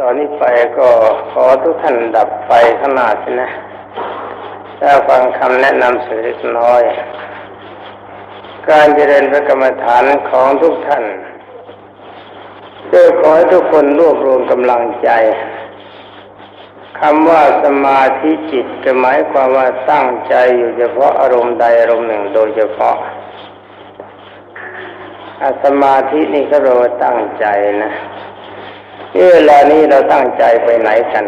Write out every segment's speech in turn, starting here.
ตอนนี้ไปก็ขอทุกท่านดับไฟขนาสินะถ้าฟังคำแนะนำเสียเล็กน้อย การเจริญพระกรรมฐานของทุกท่านเพื่อขอให้ทุกคนรวบรวมกำลังใจคำว่าสมาธิจิตจะหมายความว่าตั้งใจอยู่เฉพาะอารมณ์ใดอารมณ์หนึ่งโดยเฉพาะอาสมาธินี่ก็เราตั้งใจนะ เวลานี้เราตั้งใจไปไหนกัน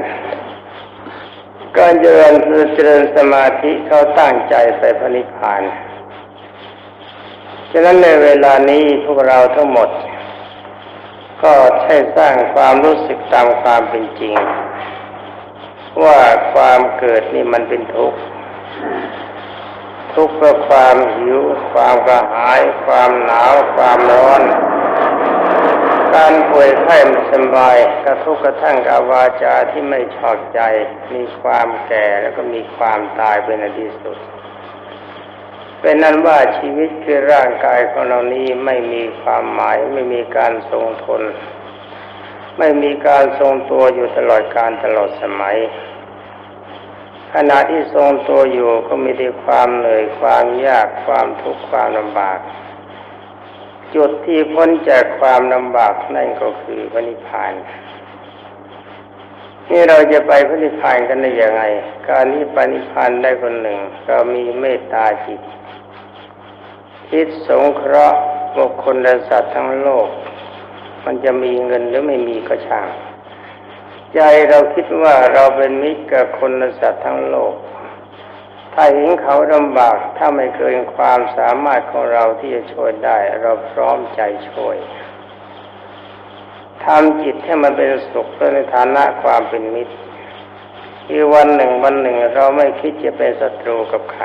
การเจริญเจริญสมาธิเขาตั้งใจไปพระนิพพาน ฉะนั้นในเวลานี้พวกเราทั้งหมด ก็ใช้สร้างความรู้สึกตามความเป็นจริง ว่าความเกิดนี่มันเป็นทุกข์ทุกข์เพราะความหิว ความกระหาย ความหนาว ความร้อน การป่วยไข้ไม่สบาย กระทุกกระทั่งกับวาจาที่ไม่ชอบใจ มีความแก่แล้วก็มีความตายเป็นอันที่สุด เป็นนั้นว่าชีวิตคือร่างกายของเรานี้ไม่มีความหมายไม่มีการทรงทน ไม่มีการทรงตัวอยู่ตลอดการตลอดสมัยขณะที่ทรงตัวอยู่ก็มีแต่ความเหนื่อยความยากความทุกข์ความลำบาก จุดที่พ้นจากความลำบากนั่นก็คือพระนิพพานนี่เราจะไปพระนิพพานกันได้ยังไง การนี้ปนิพพานได้คนหนึ่ง เรามีเมตตาจิต คิดสงเคราะห์บุคคลและสัตว์ทั้งโลก มันจะมีเงินหรือไม่มีก็ช่าง ใจเราคิดว่าเราเป็นมิตรกับคนและสัตว์ทั้งโลก ถ้าเห็นเขาลำบากถ้าไม่เกินความสามารถของเราที่จะช่วยได้ เราพร้อมใจช่วยทำจิตให้มันเป็นสุขในฐานะความเป็นมิตรอีวันหนึ่งวันหนึ่งเราไม่คิดจะเป็นศัตรูกับใคร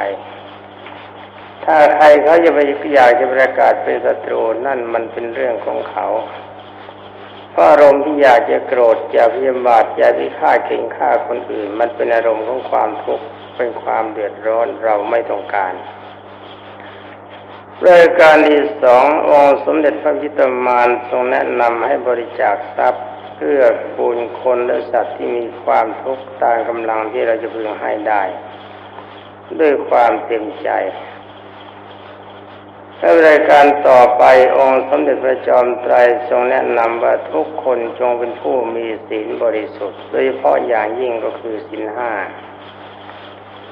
ถ้าใครเขาจะไปอยากจะประกาศเป็นศัตรูนั่นมันเป็นเรื่องของเขา เพราะอารมณ์ที่อยากจะโกรธอยากพยาบาทอยากพิฆาตเก่งฆ่าคนอื่น มันเป็นอารมณ์ของความทุกข์เป็นความเดือดร้อนเราไม่ต้องการรายการที่สององค์สมเด็จพระพิตามานทรงแนะนำให้บริจาคทรัพย์เพื่อปูนคนและสัตว์ที่มีความทุกข์ตามกำลังที่เราจะพึงให้ได้ ด้วยความเต็มใจ ในรายการต่อไปองค์สมเด็จพระจอมไตรทรงแนะนำว่าทุกคนจงเป็นผู้มีศีลบริสุทธิ์โดยเฉพาะอย่างยิ่งก็คือศีลห้า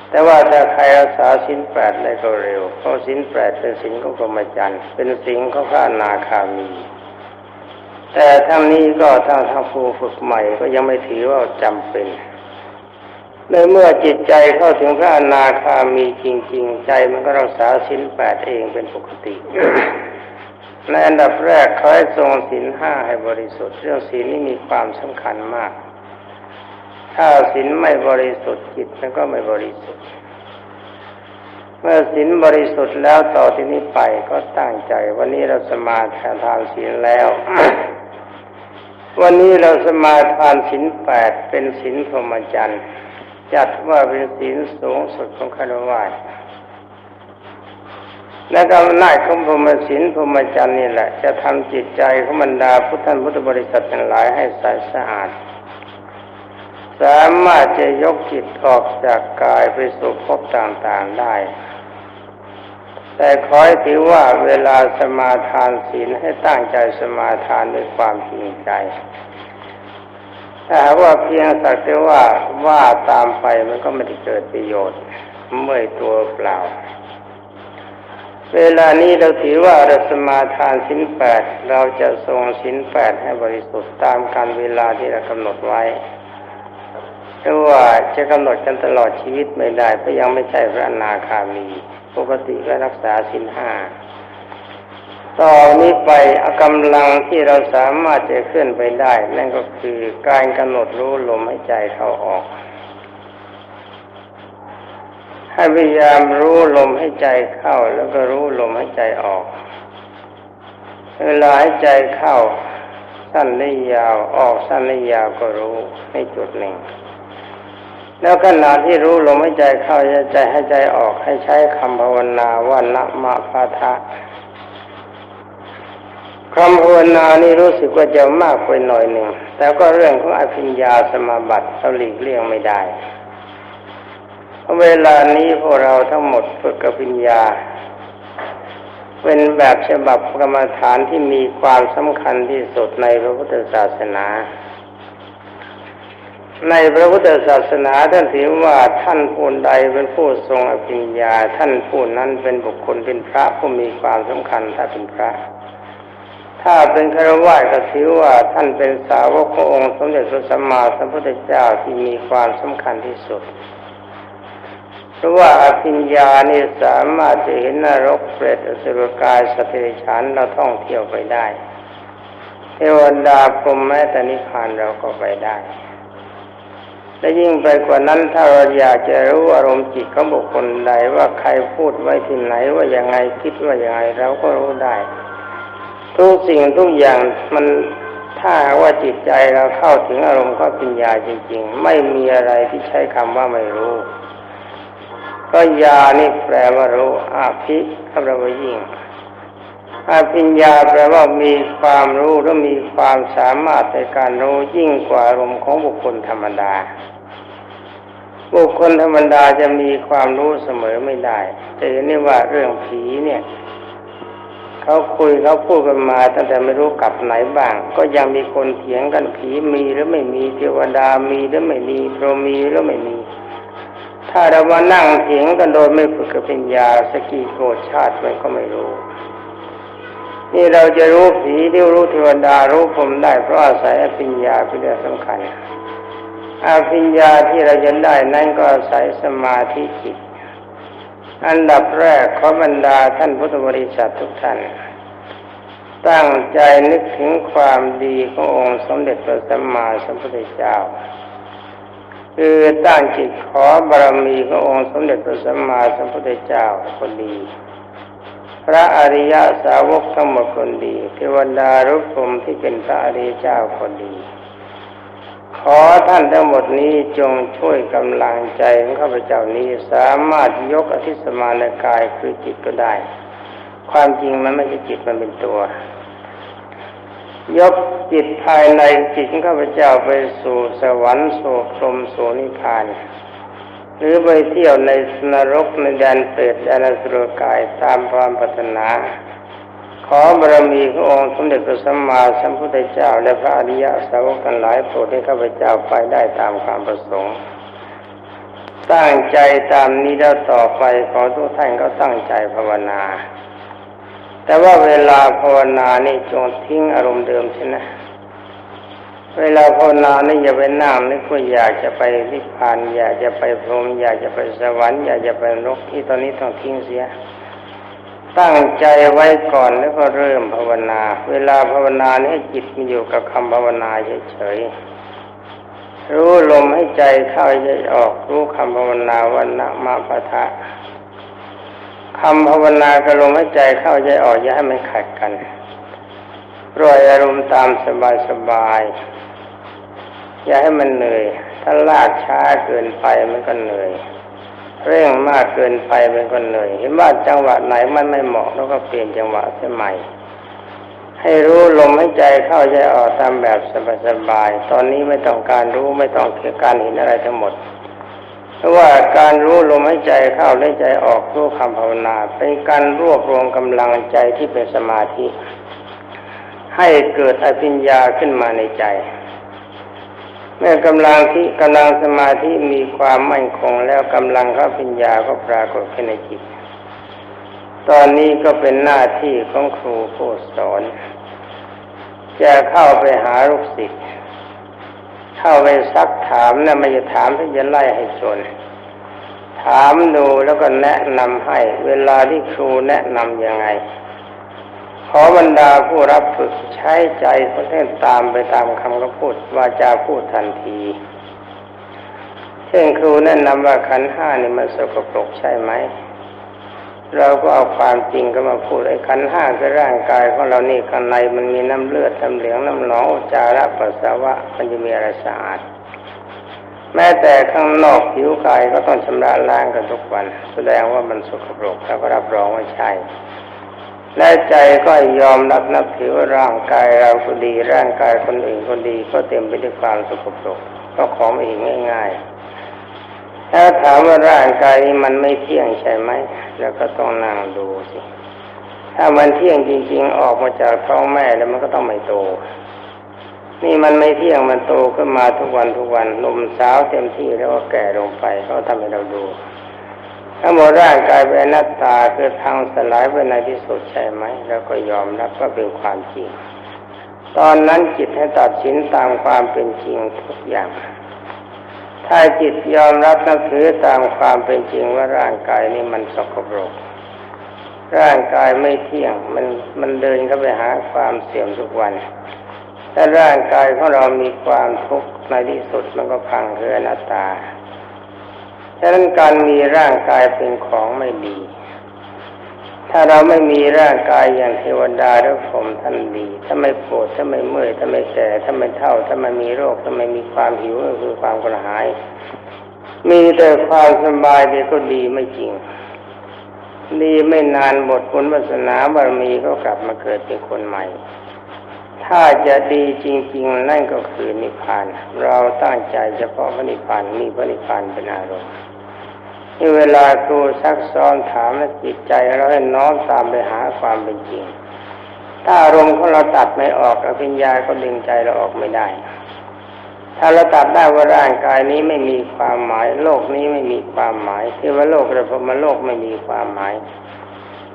แต่ว่าถ้าใครรักษาศีลแปดได้ก็เร็วเพราะศีลแปดเป็นศีลของกรมจันทร์เป็นศีลของพระนาคามี แต่ทั้งนี้ก็ทั้งทางผู้ฝึกใหม่ก็ยังไม่ถือว่าจำเป็น ในเมื่อจิตใจเข้าถึงพระอนาคามีจริง ๆ ใจมันก็รักษาศีลแปดเองเป็นปกติในอันดับแรกขอให้ทรงศีลห้าให้บริสุทธิ์เรื่องศีลนี่มีความสำคัญมาก ถ้าศีลไม่บริสุทธิ์จิตมันก็ไม่บริสุทธิ์ เมื่อศีลบริสุทธิ์แล้วต่อที่นี้ไปก็ตั้งใจ วันนี้เราสมาทานทานศีลแล้ว วันนี้เราสมาทานศีลแปดเป็นศีลพรหมจรรย์ จัดว่าเป็นศีลสูงสุดของคารวะและกำนาจของพรหมศีลพรหมจรรย์นี่แหละ จะทำจิตใจของบรรดาพุทธันพุทธบริษัททั้งหลายให้ใสสะอาด สามารถจะยกจิตออกจากกายไปสู่ภพต่างๆได้ แต่ขอให้ถือว่าเวลาสมาทานศีลให้ตั้งใจสมาทานด้วยความจริงใจ ถ้าว่าเพียงสักแต่ว่าว่าตามไปมันก็ไม่ได้เกิดประโยชน์เมื่อยตัวเปล่า เวลานี้เราถือว่าเราสมาทานสินแปดเราจะทรงสินแปดให้บริสุทธิ์ตามการเวลาที่เรากำหนดไว้แต่ว่าจะกำหนดกันตลอดชีวิตไม่ได้เพราะยังไม่ใช่พระอนาคามี ปกติก็รักษาสินห้า ต่อนนี้ไปกำลังที่เราสามารถจะเคลื่อนไปได้ นั่นก็คือการกำหนดรู้ลมหายใจเข้าออก ให้พยายามรู้ลมให้ใจเข้าแล้วก็รู้ลมให้ใจออก เวลาให้ใจเข้าสั้นได้ยาวออกสั้นได้ยาวก็รู้ในจุดหนึ่ง แล้วขณะที่รู้ลมให้ใจเข้าใจให้ใจออกให้ใช้คำภาวนาว่านะมะพะทะ คำภาวนานี่รู้สึกว่าจะมากไปหน่อยหนึ่ง แต่ก็เรื่องของอภิญญาสมาบัติเราหลีกเลี่ยงไม่ได้เพราะเวลานี้พวกเราทั้งหมดฝึกอภิญญา เป็นแบบฉบับกรรมฐานที่มีความสำคัญที่สุดในพระพุทธศาสนา ในพระพุทธศาสนาท่านถือว่าท่านผู้ใดเป็นผู้ทรงอภิญญา ท่านผู้นั้นเป็นบุคคลเป็นพระผู้มีความสำคัญถ้าเป็นพระ ถ้าเป็นคารวะก็ถือว่าท่านเป็นสาวกขององค์สมเด็จพระสัมมาสัมพุทธเจ้าที่มีความสำคัญที่สุด เพราะว่าอภิญญานี่สามารถจะเห็นนรกเปรตอสุรกายสตว์เดรันเราท่องเที่ยวไปได้ เทวดาพรมแม้แต่นิพพานเราก็ไปได้และยิ่งไปกว่านั้นถ้าเราอยากจะรู้อารมณ์จิตของบุคคลใดว่าใครพูดไว้ที่ไหนว่ายังไงคิดว่ายังไงเราก็รู้ได้ ทุกสิ่งทุกอย่างมันถ้าว่าจิตใจเราเข้าถึงอารมณ์ข้อปัญญาจริง ๆ ไม่มีอะไรที่ใช้คำว่าไม่รู้ ก็ยานี่แปลว่ารู้อาภิแปลว่ายิ่งอาภิญญาแปลว่ามีความรู้และมีความสามารถในการรู้ยิ่งกว่าอารมณ์ของบุคคลธรรมดา บุคคลธรรมดาจะมีความรู้เสมอไม่ได้จะเห็นได้ว่าเรื่องผีเนี่ย เขาคุยเขาพูดกันมา ตั้งแต่ไม่รู้กลับไหนบ้าง ก็ยังมีคนเถียงกันผีมีหรือไม่มีเทวดามีหรือไม่มีพรหมมีหรือไม่มี ถ้าเรามานั่งเถียงกันโดยไม่ฝึกกับปัญญาสกีโกรธชาติมันก็ไม่รู้ นี่เราจะรู้ผีหรือรู้เทวดารู้พรหมได้เพราะอาศัยอภิญญาเป็นเรื่องสำคัญอภิญญาที่เราจะได้นั่นก็อาศัยสมาธิจิต อันดับแรกขอบรรดาท่านพุทธบริษัททุกท่าน ตั้งใจนึกถึงความดีขององค์สมเด็จพระสัมมาสัมพุทธเจ้า คือตั้งจิตขอบารมีขององค์สมเด็จพระสัมมาสัมพุทธเจ้าคนดี พระอริยสาวกทั้งหมดคนดี เทวดารุพรหมที่เป็นพระอริยเจ้าคนดี ขอท่านทั้งหมดนี้จงช่วยกำลังใจของข้าพเจ้านี้สามารถยกอธิสมานกายคือจิตก็ได้ ความจริงมันไม่ใช่จิตมันเป็นตัว ยกจิตภายในจิตของข้าพเจ้าไปสู่สวรรค์สู่พรมสู่นิพพาน หรือไปเที่ยวในนรกในแดนเปรตแดนสุรกายตามความปรารถนา ขอบารมีขององค์สมเด็จพระสัมมาสัมพุทธเจ้า และพระอริยสาวกกันหลายโปรดให้ข้าพเจ้าไปได้ตามความประสงค์ตั้งใจตามนี้แล้วต่อไปขอทุกท่านก็ตั้งใจภาวนา แต่ว่าเวลาภาวนานี่จงทิ้งอารมณ์เดิมใช่ไหมเวลาภาวนานี่อย่าไปนั่งนึกว่าอยากจะไปนิพพานอยากจะไปพรหมอยากจะไปสวรรค์อยากจะไปนรกที่ตอนนี้ต้องทิ้งเสีย ตั้งใจไว้ก่อนแล้วก็เริ่มภาวนา เวลาภาวนานี่ให้จิตมันอยู่กับคำภาวนาเฉยๆ รู้ลมให้ใจเข้าใจออก รู้คำภาวนาวันนะมาปะทะคำภาวนากับลมให้ใจเข้าใจออกอย่าให้มันขัดกันปล่อยอารมณ์ตามสบายๆอย่าให้มันเหนื่อย ถ้าลากช้าเกินไปมันก็เหนื่อย เร่งมากเกินไปมันก็เหนื่อยเห็นว่าจังหวะไหนมันไม่เหมาะแล้วก็เปลี่ยนจังหวะใหม่ ให้รู้ลมให้ใจเข้าใจออกตามแบบสบายๆตอนนี้ไม่ต้องการรู้ไม่ต้องเกี่ยวการเห็นอะไรทั้งหมด เพราะว่าการรู้ลมให้ใจเข้าและใจออกรู้คำภาวนาเป็นการรวบรวมกำลังใจที่เป็นสมาธิ ให้เกิดอภิญญาขึ้นมาในใจ เมื่อกำลังที่กำลังสมาธิมีความมั่นคงแล้วกำลังเข้าปัญญาก็ปรากฏขึ้นในจิต ตอนนี้ก็เป็นหน้าที่ของครูผู้สอน จะเข้าไปหาลูกศิษย์เข้าไปซักถามนะไม่จะถามที่จะไล่ให้จนถามดูแล้วก็แนะนำให้ เวลาที่ครูแนะนำยังไง ขอบรรดาผู้รับฝึกใช้ใจคนเท่นตามไปตามคำก็พูดวาจาพูดทันที เช่นครูแนะนำว่าขันห้านี่มันสกปรกใช่ไหม เราก็เอาความจริงก็มาพูดไอ้ขันห้าคือร่างกายของเรานี่ข้างในมันมีน้ำเลือดน้ำเหลืองน้ำหนองจจาระปัสสาวะมันจะมีอะไรสะอาดแม้แต่ข้างนอกผิวกายก็ต้องชำระล้างกันทุกวัน แสดงว่ามันสกปรกเราก็รับรองว่าใช่ และใจก็ยอมรับนับถือว่าร่างกายเราก็ดี ร่างกายคนอื่นก็ดีก็เต็มไปด้วยความสกปรกก็ของไม่เห็นง่าย ๆ ถ้าถามว่าร่างกายนี้มันไม่เที่ยงใช่ไหม แล้วก็ต้องนั่งดูสิ ถ้ามันเที่ยงจริง ๆ ออกมาจากท้องแม่แล้วมันก็ต้องไม่โต นี่มันไม่เที่ยงมันโตขึ้นมาทุกวันทุกวันนมสาวเต็มที่แล้วก็แก่ลงไปเขาทำให้เราดู ถ้าหมดร่างกายเป็นอนัตตาคือทางสลายไปในที่สุดใช่ไหม แล้วก็ยอมรับว่าเป็นความจริง ตอนนั้นจิตให้ตัดสินตามความเป็นจริงทุกอย่าง ถ้าจิตยอมรับนับถือตามความเป็นจริงว่าร่างกายนี้มันสกปรกร่างกายไม่เที่ยงมันมันเดินเข้าไปหาความเสื่อมทุกวันถ้าร่างกายของเรามีความทุกข์ในที่สุดมันก็พังคืออนัตตา ฉะนั้นการมีร่างกายเป็นของไม่ดี ถ้าเราไม่มีร่างกายอย่างเทวดาหรือผมท่านดี ถ้าไม่ปวดถ้าไม่เมื่อยถ้าไม่แก่ถ้าไม่เท่า ถ้าไม่มีโรคถ้าไม่มีความหิวก็คือความกระหาย มีแต่ความสบายดีก็ดีไม่จริงดีไม่นานหมดบุญวาสนาบารมีก็กลับมาเกิดเป็นคนใหม่ ถ้าจะดีจริง ๆ นั่นก็คือนิพพาน เราตั้งใจเฉพาะพระนิพพานมีพระนิพพานเป็นอารมณ์ ที่เวลาครูซักซ้อนถามและจิตใจเราให้น้อมตามไปหาความเป็นจริง ถ้าอารมณ์ของเราตัดไม่ออกอภิญญาก็ดึงใจเราออกไม่ได้ ถ้าเราตัดได้ว่าร่างกายนี้ไม่มีความหมาย โลกนี้ไม่มีความหมายที่ว่าโลกเราพมาโลกไม่มีความหมาย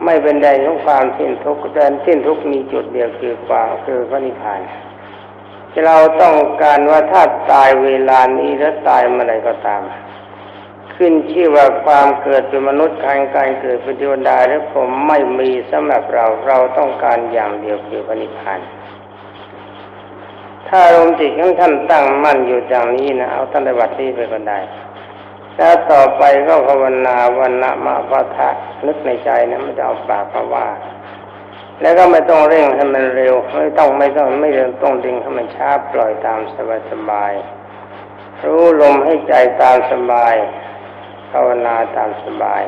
ไม่เป็นใดของความสิ้นทุกข์แต่สิ้นทุกข์มีจุดเดียวคือความคือพระนิพพานเราต้องการว่าถ้าตายเวลานี้แล้วตายเมื่อไรก็ตาม ขึ้นชื่อว่าความเกิดเป็นมนุษย์การการเกิดเป็นเทวดาและผมไม่มีสำหรับเราเราต้องการอย่างเดียวคือพระนิพพานถ้าลมจิตของท่านตั้งมั่นอยู่อย่างนี้นะเอาท่านในวัดนี้ไปก็ได้แล้วต่อไปก็ภาวนาวันนะมาพะทะนึกในใจนะไม่จะเอาปากมาว่า แล้วก็ไม่ต้องเร่งให้มันเร็ว ไม่ต้องไม่ต้องไม่เร่งต้องดึงให้มันช้าปล่อยตามสบายสบายรู้ลมให้ใจตามสบายาวนาตามสบาย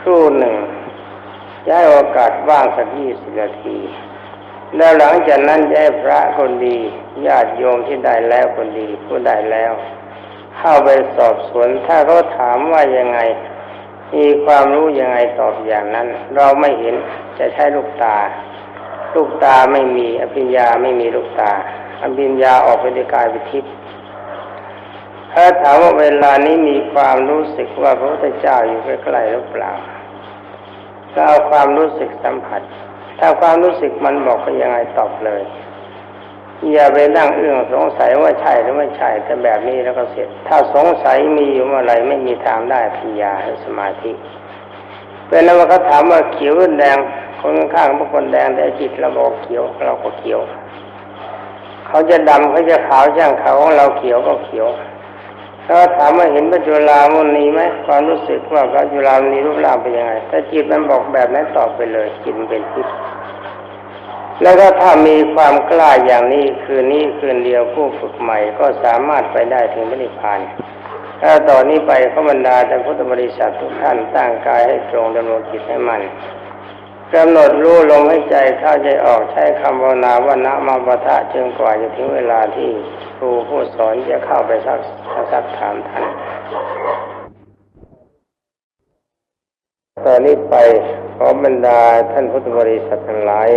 ครู่หนึ่งย้ายโอกาสว่างสักยี่สิบนาที แล้วหลังจากนั้นย้ายพระคนดีญาติโยมที่ได้แล้วคนดีผู้ได้แล้ว เข้าไปสอบสวนถ้าเขาถามว่ายังไง มีความรู้ยังไงตอบอย่างนั้น เราไม่เห็นจะใช้ลูกตา ลูกตาไม่มีอภิญญาไม่มีลูกตาอภิญญาออกไปด้วยกายวิทิพย์ ถ้าถามว่าเวลานี้มีความรู้สึกว่าพระพุทธเจ้าอยู่ใกล้ๆหรือเปล่า ก็เอาความรู้สึกสัมผัส ถ้าความรู้สึกมันบอกไปยังไงตอบเลย อย่าไปนั่งเอื้องสงสัยว่าใช่หรือไม่ใช่แต่แบบนี้แล้วก็เสร็จ ถ้าสงสัยมีอยู่เมื่อไรไม่มีทางได้ปัญญาสมาธิเป็นนั้ว่าเขาถามว่าเขียวหรือแดงคนข้างๆบางคนแดงแต่จิตเราบอกเขียวเราก็เขียว เขาจะดำเขาจะขาวช่างเขาของเราเขียวก็เขียว ถ้าถามว่าเห็นพระจุลามุนีไหมความรู้สึกว่าพระจุลามุนีรูปร่างเป็นยังไง ถ้าจิตมันบอกแบบนั้นตอบไปเลยจิตเป็นทิพย์แล้วก็ถ้ามีความกล้าอย่างนี้คืนนี้คืนเดียวผู้ฝึกใหม่ก็สามารถไปได้ถึงพระนิพพานถ้าต่อนนี้ไปขบรรดาแต่พุทธบริษัททุกท่านตั้งกายให้ตรงดำรงจิตให้มัน กำหนดรู้ลมให้ใจเข้าใจออกใช้คำภาวนาว่านะมาปะทะจนกว่าจะถึงเวลาที่ครูผู้สอนจะเข้าไปสักสักถามท่านตอนนี้ไปขอบรรดาท่านพุทธบริษัททั้งหลาย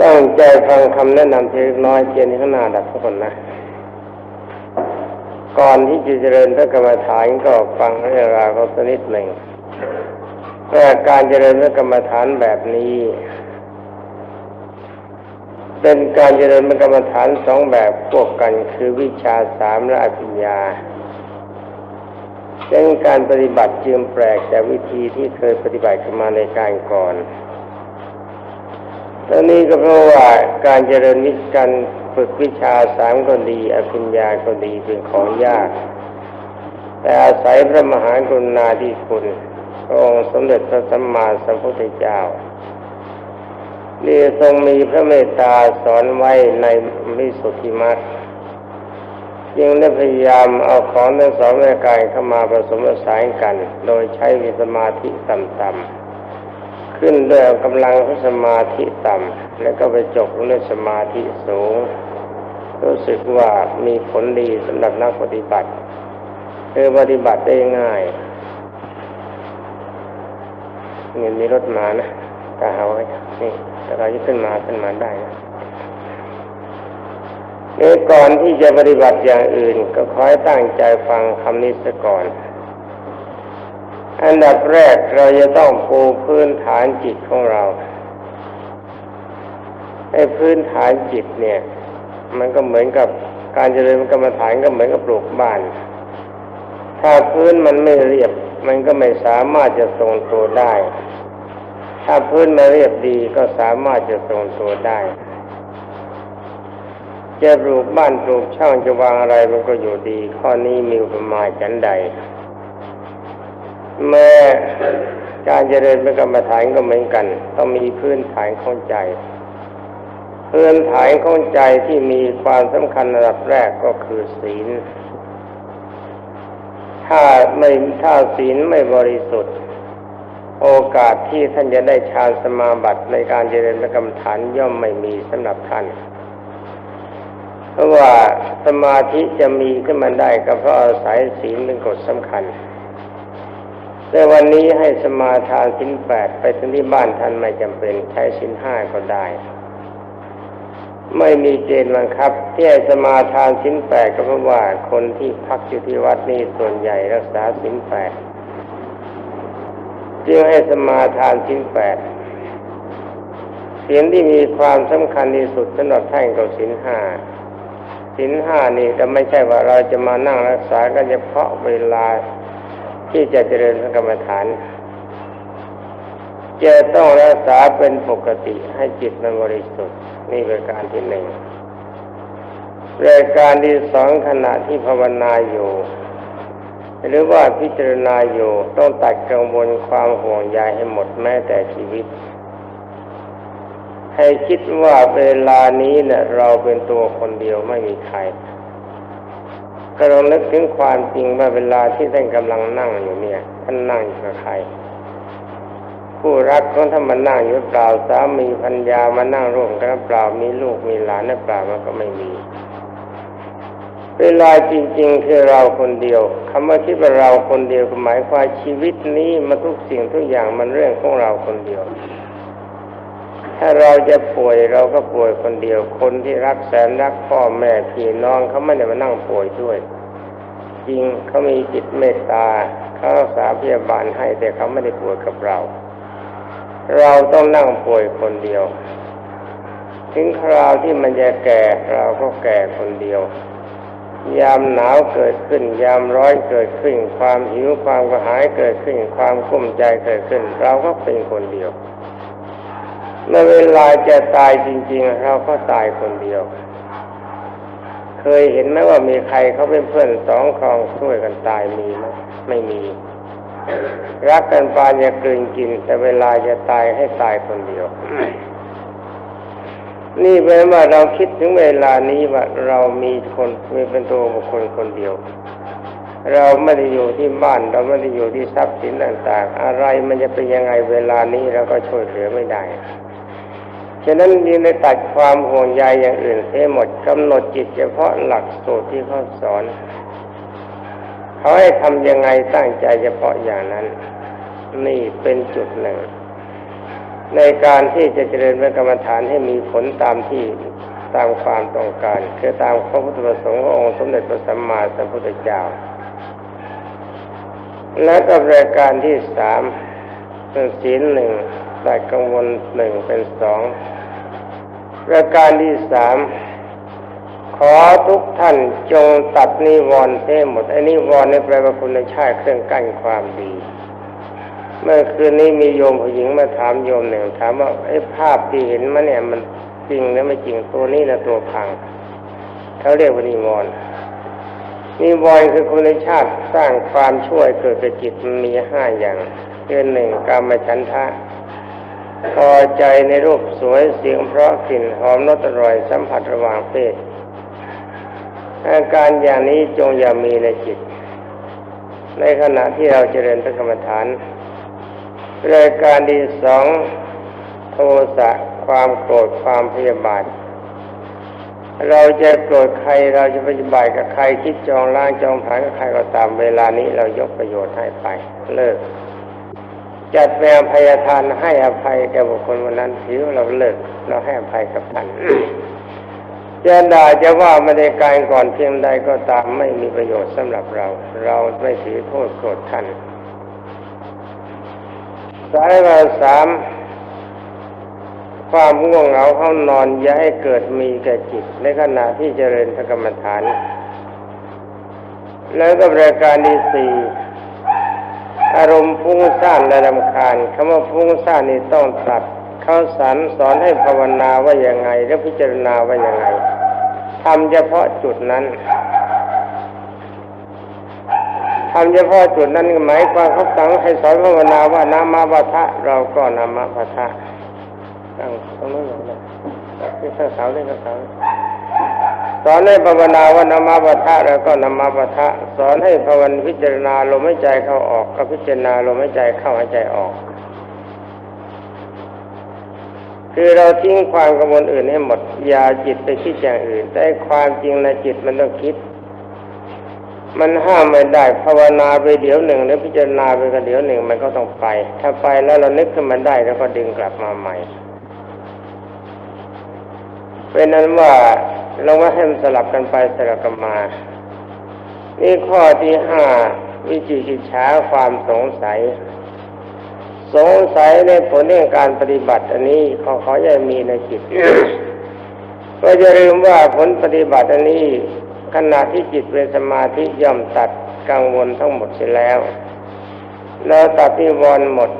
ตั้งใจฟังคำแนะนำทีเล็กน้อยเทียนข้างหน้าดับทุกคนนะ ก่อนที่จะเจริญพระกรรมฐานก็ฟังเรื่องราวเขาสักนิดหนึ่ง ว่การเจริญกรรมฐานแบบนี้ เป็นการเจริญกรรมฐานสองแบบพวกกันคือวิชาสามและอภิญญาเป็นการปฏิบัติจึงแปลกจากวิธีที่เคยปฏิบัติกันมาในการก่อนตอนนี้ก็เพราะว่าการเจริญวิการฝึกวิชาสามก็ดี อภิญญาก็ดีเป็นของยาก แต่อาศัยพระมหากรุณาธิคุณ พระองค์สมเด็จพระสัมมาสัมพุทธเจ้านี่ทรงมีพระเมตตาสอนไว้ในมิสุทธิมรรคยังได้พยายามเอาของทั้งสองรายการเข้ามาผสมผสานกัน โดยใช้วิสมาธิต่ำๆขึ้นด้วยกำลังของสมาธิต่ำแล้วก็ไปจบลงด้วยสมาธิสูง รู้สึกว่ามีผลดีสำหรับนักปฏิบัติคือปฏิบัติได้ง่าย เงินมีรถมานะตาเอาไว้นี่แต่เราจะขึ้นมาขึ้นมาได้นะนี่ก่อนที่จะปฏิบัติอย่างอื่น ก็ขอให้ตั้งใจฟังคำนี้ซะก่อน อันดับแรกเราจะต้องปูพื้นฐานจิตของเราไอ้พื้นฐานจิตเนี่ย มันก็เหมือนกับการเจริญกรรมฐานก็เหมือนกับปลูกบ้าน ถ้าพื้นมันไม่เรียบ มันก็ไม่สามารถจะทรงตัวได้ ถ้าพื้นมาเรียบดีก็สามารถจะทรงตัวได้จะปลูกบ้านปลูกช่างจะวางอะไรมันก็อยู่ดี ข้อนี้มีอุปมาจันใดแม้การเจริญเป็นกรรมฐานก็เหมือนกัน ต้องมีพื้นฐานของใจ พื้นฐานของใจที่มีความสำคัญระดับแรกก็คือศีล ถ้าไม่ถ้าศีลไม่บริสุทธิ์ โอกาสที่ท่านจะได้ฌานสมาบัติในการเจริญกรรมฐานย่อมไม่มีสำหรับท่านเพราะว่าสมาธิจะมีขึ้นมาได้ก็เพราะอาศัยศีลเป็นกฎสำคัญแต่วันนี้ให้สมาทานสินแปดไปถึงที่บ้านท่านไม่จำเป็นใช้สินห้าก็ได้ ไม่มีเกณฑ์บังคับ ที่ให้สมาทานสินแปดก็เพราะว่า คนที่พักอยู่ที่วัดนี่ส่วนใหญ่รักษาสินแปดจึงให้สมาทานสินแปดเสียงที่มีความสำคัญที่สุดสำหรับท่านก็สินห้าสินห้านี่ก็ไม่ใช่ว่าเราจะมานั่งรักษากันเฉพาะเวลาที่จะเจริญพระกรรมฐาน จะต้องรักษาเป็นปกติให้จิตมันบริสุทธิ์นี่เป็นการที่หนึ่งรายการที่สองขณะที่ภาวนาอยู่ หรือว่าพิจารณาอยู่ต้องตัดกังวลความห่วงใยให้หมดแม้แต่ชีวิต ให้คิดว่าเวลานี้เนะ่ยเราเป็นตัวคนเดียวไม่มีใครก็ลองนึกถึงความจริงว่าเวลาที่ท่านกำลังนั่งอยู่เนี่ยท่านนั่งอยู่กับใคร ผู้รักของท่านมานั่งอยู่เปล่าสามีพัญญามานั่งร่วมกันเปล่ามีลูกมีหลานเปล่ามันก็ไม่มี เวลาจริง ๆ คือเราคนเดียวคำว่าคิดว่าเราคนเดียวหมายความชีวิตนี้มาทุกสิ่งทุกอย่างมันเรื่องของเราคนเดียว ถ้าเราจะป่วยเราก็ป่วยคนเดียว คนที่รักแสนรักพ่อแม่พี่น้องเขาไม่ได้มานั่งป่วยด้วยจริงเขามีจิตเมตตาเขารักษาพยาบาลให้แต่เขาไม่ได้ป่วยกับเรา เราต้องนั่งป่วยคนเดียว ถึงคราวที่มันจะแก่เราก็แก่คนเดียว ยามหนาวเกิดขึ้น ยามร้อนเกิดขึ้น ความหิวความกระหายเกิดขึ้น ความกุ้มใจเกิดขึ้น เราก็เป็นคนเดียวเมื่อเวลาจะตายจริง ๆ เราก็ตายคนเดียว เคยเห็นไหมว่ามีใครเขาเป็นเพื่อนสองครองช่วยกันตายมีไหมไม่มี รักกันปานจะกลืนกิน แต่เวลาจะตายให้ตายคนเดียว นี่แปลว่าเราคิดถึงเวลานี้ว่าเรามีคนมีเป็นตัวบุคคลคนเดียว เราไม่ได้อยู่ที่บ้าน เราไม่ได้อยู่ที่ทรัพย์สินต่างๆ อะไรมันจะเป็นยังไงเวลานี้เราก็ช่วยเหลือไม่ได้ฉะนั้นยิ่งได้ตัดความห่วงใยอย่างอื่นเสียหมดกำหนดจิตเฉพาะหลักสูตรที่เขาสอน เขาให้ทำยังไงตั้งใจเฉพาะอย่างนั้น นี่เป็นจุดหนึ่ง ในการที่จะเจริญพระกรรมฐานให้มีผลตามที่ตามความต้องการ คือตามพระพุทธประสงค์ขององค์สมเด็จพระสัมมาสัมพุทธเจ้า และกับรายการที่สามเป็นศีลหนึ่งแตัดกังวลหนึ่งเป็นสองรายการที่สาม อทุกท่านจงตัดนิวรณ์เสียหมดไอ้นิวรณ์นี่แปลว่าคุณชาติเครื่องกั้นความดี เมื่อคืนนี้มีโยมผู้หญิงมาถามโยมหนึ่งถามว่าไอ้ภาพที่เห็นมาเนี่ยมันจริงหรือไม่จริงตัวนี้นะตัวพังเขาเรียกว่านิวรณ์นิวรณ์คือคุณชาติสร้างความช่วยเกิดกับจิตมันมีห้าอย่างคือหนึ่งกามฉันทะพอใจในรูปสวยเสียงเพราะกลิ่นหอมรสอร่อยสัมผัสระหว่างเพศ อาการอย่างนี้จงอย่ามีในจิต ในขณะที่เราเจริญพระกรรมฐานรายการที่สองโทสะความโกรธความพยาบาท เราจะโกรธใครเราจะปฏิบัติกับใครคิดจองล้างจองผานกับใครก็ตามเวลานี้เรายกประโยชน์ให้ไป เลิก จัดแปลงพยาทานให้อภัยแก่บุคคลวันนั้นถือว่าเราเลิก เราให้อภัยกับท่าน จะด่าจะว่าไม่ได้การก่อนเพียงใดก็ตามไม่มีประโยชน์สำหรับเรา เราไม่ถือโทษโกรธท่านสายว่าสามความง่วงเหงาเข้านอนอย่าให้เกิดมีแก่จิต ในขณะที่เจริญพระกรรมฐาน แล้วก็รายการที่สี่อารมณ์ฟุ้งซ่านและรำคาญคำว่าฟุ้งซ่านนี่ต้องตัด เขาสอนสอนให้ภาวนาว่าอย่างไง และพิจารณาว่าอย่างไงทำเฉพาะจุดนั้นทำเฉพาะจุดนั้นหมายความเขาสั่งให้สอนภาวนาว่านามาปะทะเราก็นามาปะทะตั้งตรงนั้นเลยที่ข้าสาวเล่นข้าสาวสอนให้ภาวนาว่านามาปะทะเราก็นามาปะทะสอนให้ภาวนาพิจารณาลมหายใจเข้าออกก็พิจารณาลมหายใจเข้าหายใจออก คือเราทิ้งความกังวลอื่นให้หมดอย่าจิตไปคิดอย่างอื่น แต่ความจริงในจิตมันต้องคิด มันห้ามไม่ได้ภาวนาไปเดี๋ยวหนึ่ง แล้วพิจารณาไปก็เดี๋ยวหนึ่งมันก็ต้องไป ถ้าไปแล้วเรานึกขึ้นมาได้แล้วก็ดึงกลับมาใหม่เป็นนั้นว่าเราว่าให้มันสลับกันไปสลับกันมา นี่ข้อที่ห้าวิจิกิจฉาความสงสัย สงสัยในผลเรื่องการปฏิบัติ อันนี้ขอขออย่ามีในจิตก็จะลืมว่าผลปฏิบัติอันนี้ขณะที่จิตเป็นสมาธิย่อมตัดกังวลทั้งหมดเสียแล้ว เราตัดนิวรณ์หมด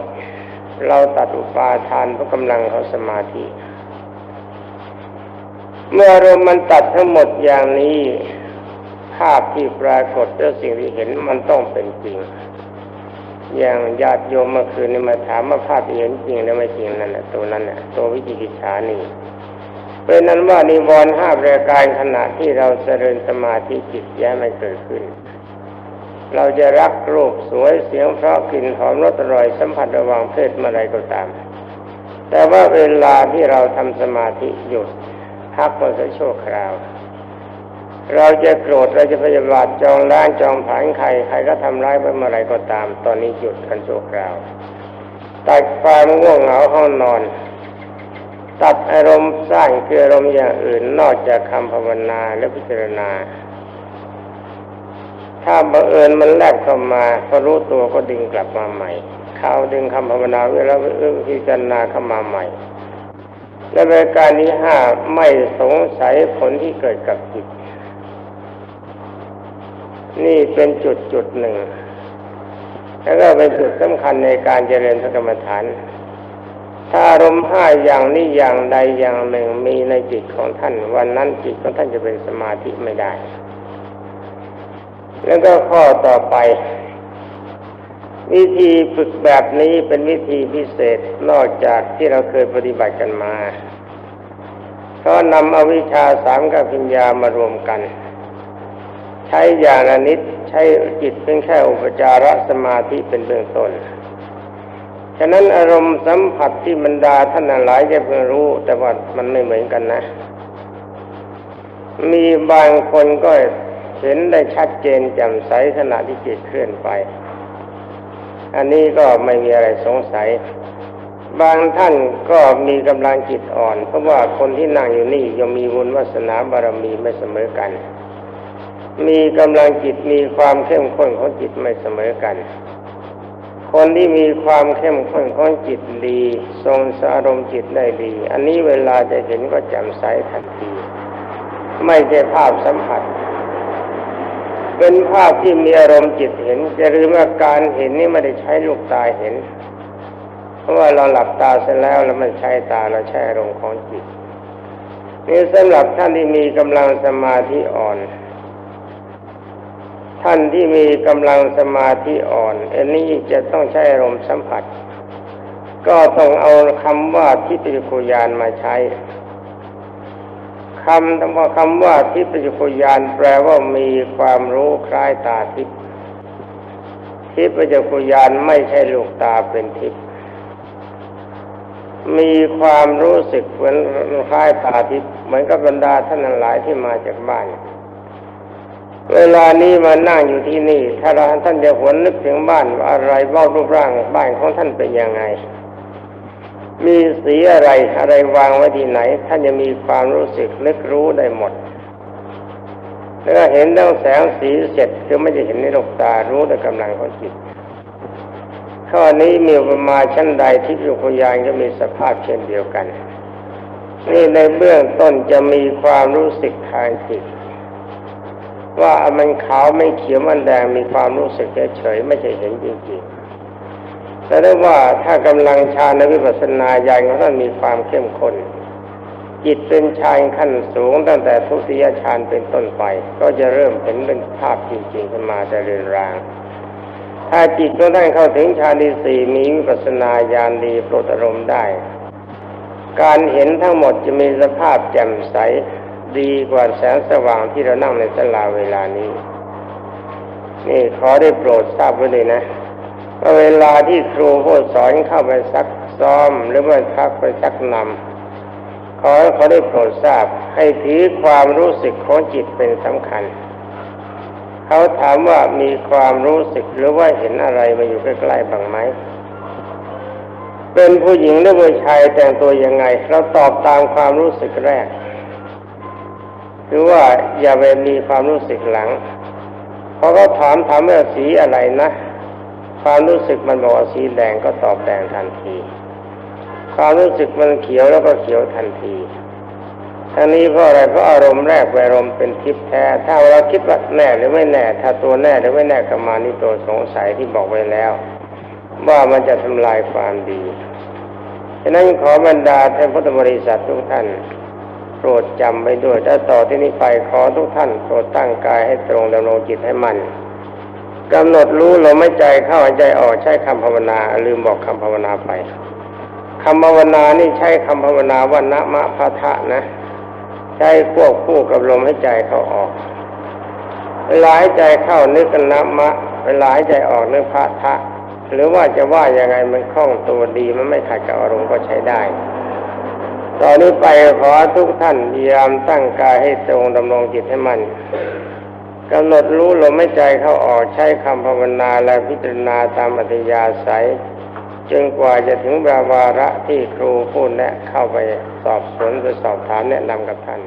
เราตัดอุปาทานเพราะกำลังของสมาธิ เมื่ออารมมันตัดทั้งหมดอย่างนี้ ภาพที่ปรากฏและสิ่งที่เห็นมันต้องเป็นจริง อย่างญาติโยมเมื่อคืนนี้มาถามว่าภาพเห็นจริงหรือไม่จริงนั่นแหละตัวนั้นน่ะตัววิจิกิจฉานี่เป็นนั้นว่านิวรณ์ห้าประการขณะที่เราเจริญสมาธิจิตแย้ไม่เกิดขึ้น เราจะรักรูปสวยเสียงเพราะกลิ่นหอมรสอร่อยสัมผัสระหว่างเพศเมื่อไรก็ตาม แต่ว่าเวลาที่เราทำสมาธิหยุดพักมาสักชั่วคราว เราจะโกรธเราจะพยาบาทจองล้างจองผานใครใครก็ทำร้ายไปเมื่อไรก็ตาม ตอนนี้หยุดกันชั่วคราวตัดความง่วงเหงาห้องนอน ตัดอารมณ์สร้างคืออารมณ์อย่างอื่นนอกจากคำภาวนาและพิจารณา ถ้าบังเอิญมันแลบเข้ามาพอรู้ตัวก็ดึงกลับมาใหม่เขาดึงคำภาวนาเวลาพิจารณาเข้ามาใหม่และรายการที่ห้าไม่สงสัยผลที่เกิดกับจิต นี่เป็นจุดจุดหนึ่ง แล้วก็เป็นจุดสำคัญในการเจริญพระกรรมฐาน ถ้าอารมณ์ห้าอย่างนี้อย่างใดอย่างหนึ่งมีในจิตของท่าน วันนั้นจิตของท่านจะเป็นสมาธิไม่ได้ แล้วก็ข้อต่อไป วิธีฝึกแบบนี้เป็นวิธีพิเศษนอกจากที่เราเคยปฏิบัติกันมาเขานำอวิชชาสามกับปัญญามารวมกัน ช้อย่างละนิดใช้จิตเพียงแค่อุปจารสมาธิเป็นเบื้องต้น ฉะนั้นอารมณ์สัมผัสที่บรรดาท่านหลายจะเพิ่งรู้ แต่ว่ามันไม่เหมือนกันนะ มีบางคนก็เห็นได้ชัดเจนแจ่มใสขณะที่จิตเคลื่อนไป อันนี้ก็ไม่มีอะไรสงสัย บางท่านก็มีกำลังจิตอ่อน เพราะว่าคนที่นั่งอยู่นี่ยังมีบุญวาสนาบารมีไม่เสมอกัน มีกำลังจิตมีความเข้มข้นของจิตไม่เสมอกัน คนที่มีความเข้มข้นของจิตดี ทรงสารมจิตได้ดี อันนี้เวลาจะเห็นก็แจ่มใสทันที ไม่ใช่ภาพสัมผัส เป็นภาพที่มีอารมณ์จิตเห็นจะลืมว่าการเห็นนี่ไม่ได้ใช้ลูกตาเห็น เพราะว่าเราหลับตาเสร็จแล้วเราไม่ใช้ตาเราใช้อารมณ์ของจิตนี่สำหรับท่านที่มีกำลังสมาธิอ่อน ท่านที่มีกำลังสมาธิอ่อน อันนี้จะต้องใช้อารมณ์สัมผัส ก็ต้องเอาคำว่าทิฏฐิคุยานมาใช้คำคำว่าคำว่าทิพยคุยานแปลว่ามีความรู้คล้ายตาทิพย์ทิพยคุยานไม่ใช่ลูกตาเป็นทิพย์มีความรู้สึกเหมือนคล้ายตาทิพย์เหมือนกับบรรดาท่านหลายที่มาจากบ้าน เวลานี้มานั่งอยู่ที่นี่ ถ้าเราท่านจะหวนนึกถึงบ้านอะไรว่ารูปร่างบ้านของท่านเป็นยังไง มีสีอะไรอะไรวางไว้ที่ไหน ท่านจะมีความรู้สึกนึกรู้ได้หมดแล้วเห็นตั้งแสงสีเสร็จคือไม่จะเห็นในโลกตารู้ด้วยกำลังของจิตข้อนี้มีอุปมาชั้นใดที่ยุคยานก็มีสภาพเช่นเดียวกัน นี่ในเบื้องต้นจะมีความรู้สึกทางจิต ว่ามันขาวไม่เขียวมันแดงมีความรู้สึกเฉยไม่ใช่เห็นจริงๆแต่ได้ว่าถ้ากำลังฌานวิปัสสนาญาณของท่านมีความเข้มข้นจิตเป็นฌานขั้นสูงตั้งแต่ทุติยฌานเป็นต้นไป ก็จะเริ่มเห็นเป็นภาพจริงๆขึ้นมาแต่เรือนราง ถ้าจิตของท่านเข้าถึงฌานที่สี่มีวิปัสสนาญาณดีโปรดรมได้ การเห็นทั้งหมดจะมีสภาพแจ่มใส ดีกว่าแสงสว่างที่เรานั่งในสลาเวลานี้ นี่ขอได้โปรดทราบไว้เลยนะว่าเวลาที่ครูผู้สอนเข้าไปซักซ้อมหรือว่าพักไปซักนำขอเขาได้โปรดทราบ ให้ถือความรู้สึกของจิตเป็นสำคัญ เขาถามว่ามีความรู้สึกหรือว่าเห็นอะไรมาอยู่ใกล้ๆบ้างไหมเป็นผู้หญิงหรือผู้ชายแต่งตัวยังไง เราตอบตามความรู้สึกแรก คือว่าอย่าไปมีความรู้สึกหลังพอเขาถามถามว่าสีอะไรนะ ความรู้สึกมันบอกว่าสีแดงก็ตอบแดงทันที ความรู้สึกมันเขียวแล้วก็เขียวทันทีทั้งนี้เพราะอะไรเพราะอารมณ์แรกเป็นอารมณ์เป็นทิพย์แท้ ถ้าเราคิดว่าแน่หรือไม่แน่ ถ้าตัวแน่หรือไม่แน่กรรมานี่ตัวสงสัยที่บอกไว้แล้ว ว่ามันจะทำลายความดีฉะนั้นขอบรรดาท่านพุทธบริษัททุกท่าน ปรดจำไว้ด้วยถ้าต่อที่นี้ไปขอทุกท่านโปรดตั้งกายให้ตรงดำรงจิตให้มันกำหนดรู้ลมไม่ใจเข้าหายใจออกใช้คำภาวนา ลืมบอกคำภาวนาไปคำภาวนานี่ใช้คำภาวนาว่านะมะพะทะนะ ใช้ควบคู่กับลมให้ใจเข้าออกเวลาให้ใจเข้านึกกันนะมะ เวลาให้ใจออกนึกพะทะ หรือว่าจะว่ายังไงมันคล่องตัวดีมันไม่ขัดกับอารมณ์ก็ใช้ได้ ตอนนี้ไปขอทุกท่านพยายามตั้งกายให้ตรงดำรงจิตให้มันกำหนดรู้ลมไม่ใจเข้าออกใช้คำภาวนาและพิจารณาตามอัธยาศัยจนกว่าจะถึงบาวาระที่ครูพูดแนะเข้าไปสอบสวนหรือสอบถามแนะนำกับท่าน